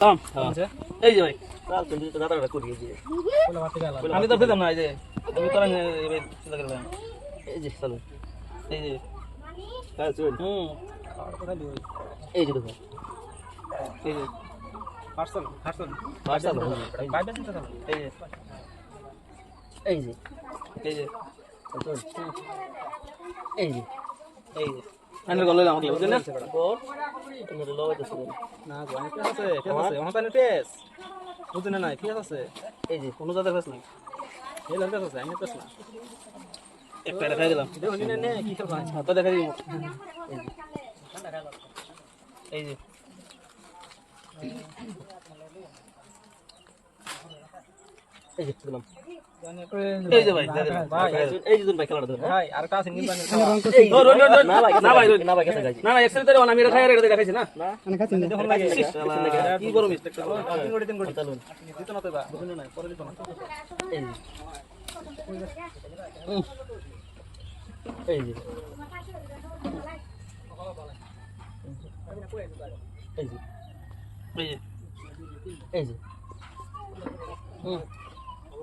হ্যাঁ। এই যে ভাই। আমি তো পেতাম না এই যে। আমি তো এই যে চলো। এই যে। চল। হুম। এই যে দেখো। এই যে। Parcel parcel. পার্সেল করলাম এই যে। এই যে। এই যে। এই যে। এই যে। আনের গল্প আমাকে বুঝলেন না বল তুমি তো লওয়াই না গো ফেস আছে ফেস আছে আমার পানে ফেস বুঝছেন না ফেস আছে এই যে কোনো জাতের ফেস নাই এই লাল আছে আমি ফেস না একটা দেখাই দিলাম দেখো নি নে কি খেলবা হাত দেখাই দিই এই যে এই যে দিলাম এই যে ভাই এই যে ভাই খেলাটা ধরো ভাই আর কাছে নিন পানি এই ও, রোড, রোড, রোড। না ভাই না ভাই, না ভাই কাছে গাইছি না না এক্সেল তো আমি এটা খাই দেখাইছি না। না? দেখুন লাগে কি করো মিস্টেক করো তিন কোটি তিন কোটি চলুন দিত না তো বা বুঝুন না পরে দিত না। এই যে। উম। এই যে। এই যে। এই যে। এই যে। হুম আর ভাই কিচ্ছু বেশ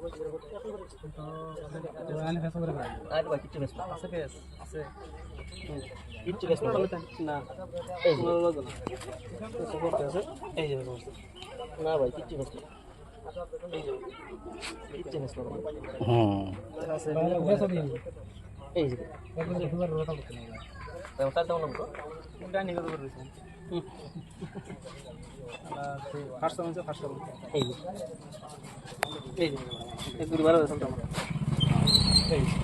না ভাই কিচ্ছু আছে এই যে। তার দাম লাগবে কোনটা নিয়ে তো রয়েছে ফার্স্ট এই যে এই যে এক দুই বারো শুনতাম এই যে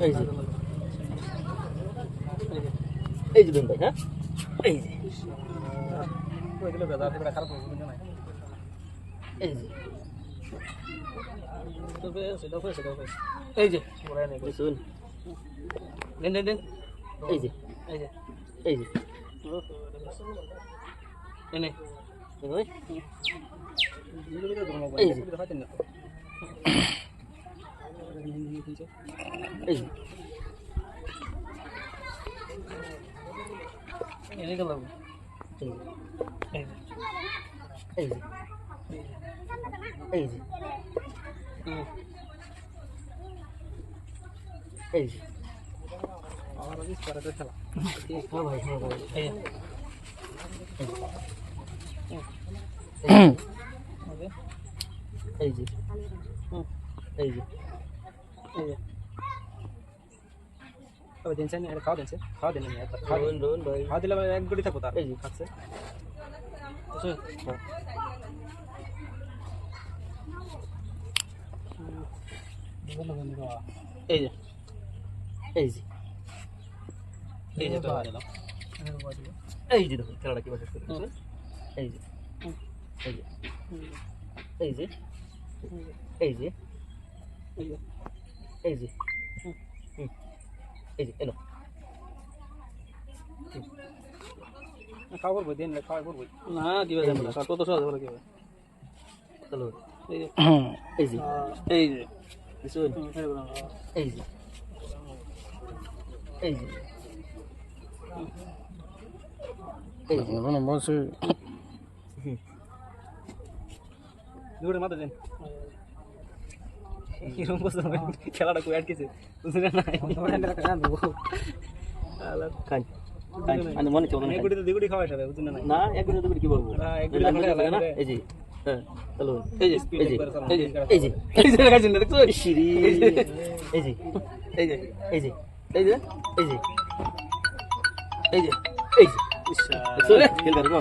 এই যে এই যে এই যে দিন ভাই হ্যাঁ এই যে কই দিলে বেদা থেকে খারাপ হবে কিন্তু নাই এই যে তো ফেস এটা ফেস এটা ফেস এই যে ওরা নেই শুন দেন দেন দেন এই যে এই যে এই যে এনে এনে গেল এই যে। এই যে। এই যে। এই যে এই যে। এই যে তবে দিন চাই এটা খাওয়া দিনছে খাওয়া দিন খাওয়া দিলে এক গুটি থাকব তার এই যে খাচ্ছে এই যে এই যে এই যে এই যে দেখুন খেলাটা কীভাবে শেষ করে এই যে এই যে এই যে এই যে এই যে এই যে এলো খাওয়া করব দিন খাওয়া করব না দিবে যাবে না কত সহজ বলে কি হবে চলো এই যে এই যে এই যে এই যে দূরে মাথা দেন বসে খেলাটা কই আটকেছে বুঝলে না খান খান আমি মনে চলো এক গুটি তো দুগুটি খাওয়া যাবে বুঝলে না না এক মিনিট কি বলব না, এক মিনিট আমি খাওয়া না এই যে হ্যাঁ চলো এই যে এই যে এই যে এই যে এই যে দেখাচ্ছেন দেখছ এই যে এই যে এই যে এই যে এই যে এই যে এই যে ইসা দেখছ খেল করব